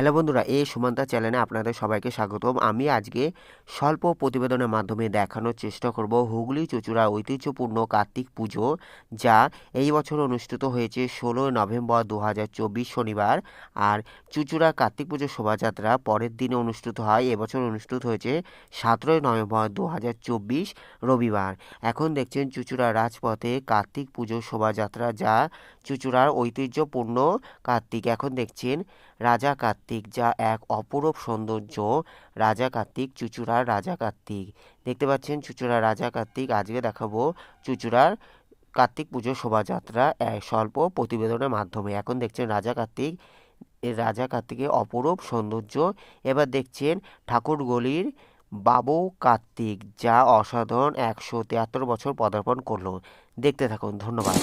Hello বন্ধুরা, এই সুমান্তা চ্যানেলে আপনাদের সবাইকে স্বাগতম। আমি আজকে স্বল্প প্রতিবেদনের মাধ্যমে দেখানোর চেষ্টা করব হুগলি চুচুড়া ঐতিহ্যপূর্ণ কার্তিক পুজো, যা এই বছর অনুষ্ঠিত হয়েছে ষোলোই নভেম্বর দু হাজার চব্বিশ শনিবার। আর চুচুড়া কার্তিক পুজো শোভাযাত্রা পরের দিনে অনুষ্ঠিত হয় এবছর অনুষ্ঠিত হয়েছে সতেরোই নভেম্বর দু হাজার চব্বিশ রবিবার। এখন দেখছেন চুচুড়া রাজপথে কার্তিক পুজো শোভাযাত্রা, যা চুচুড়ার ঐতিহ্যপূর্ণ কার্তিক। এখন দেখছেন রাজা কার্তিক যা এক অপরূপ সৌন্দর্য, রাজা কার্তিক, চুচুড়ার রাজা কার্তিক। দেখতে পাচ্ছেন চুচুড়ার রাজা কার্তিক। আজকে দেখাবো চুচুড়ার কার্তিক পুজো শোভাযাত্রা স্বল্প প্রতিবেদনের মাধ্যমে। এখন দেখছেন রাজা কার্তিক রাজা কার্তিকের অপরূপ সৌন্দর্য। এবার দেখছেন ঠাকুরগলির বাবু কার্তিক, যা অসাধারণ একশো তিয়াত্তর বছর পদার্পণ করল। দেখতে থাকুন, ধন্যবাদ।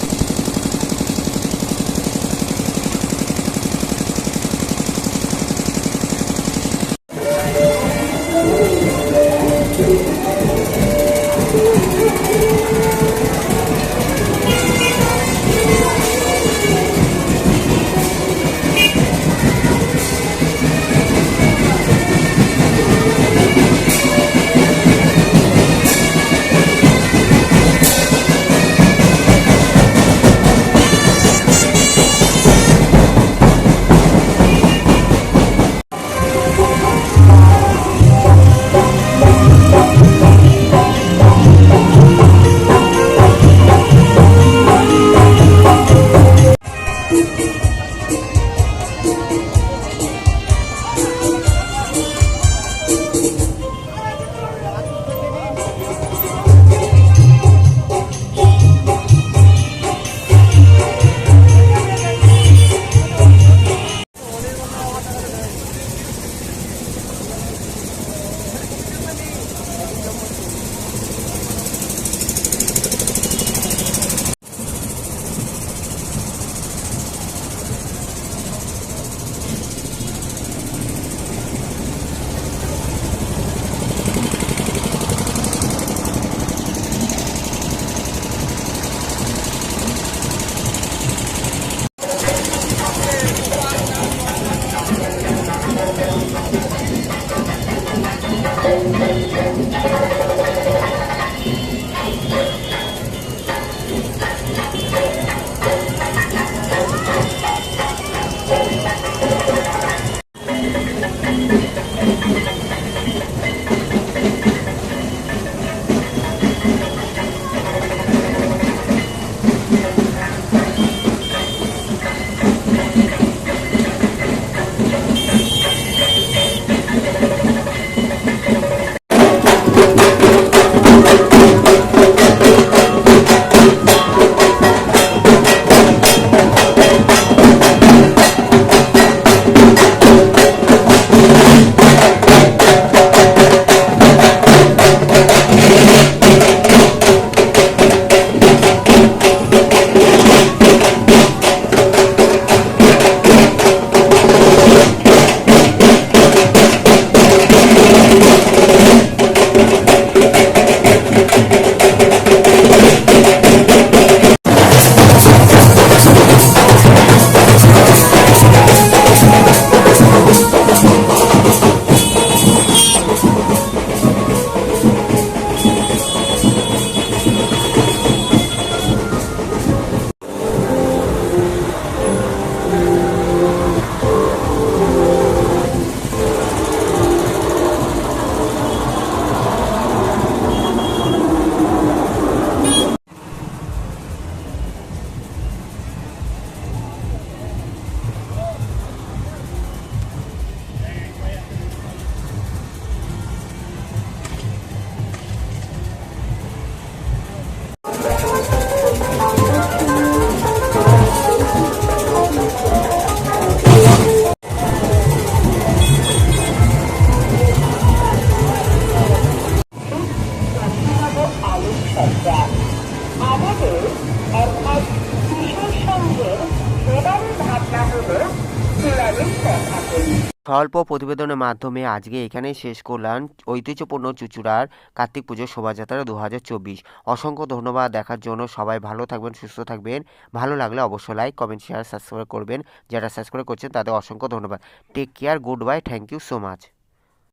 স্বল্প প্রতিবেদনের মাধ্যমে আজকে এখানেই শেষ করলাম। ঐতিহ্যপূর্ণ চুচুড়ার কার্তিক পুজো শোভাযাত্রা দু হাজার চব্বিশ। অসংখ্য ধন্যবাদ দেখার জন্য। সবাই ভালো থাকবেন, সুস্থ থাকবেন। ভালো লাগলে অবশ্যই লাইক কমেন্ট শেয়ার সাবস্ক্রাইব করবেন। যারা সাবস্ক্রাইব করছেন তাদের অসংখ্য ধন্যবাদ। Take care goodbye thank you so much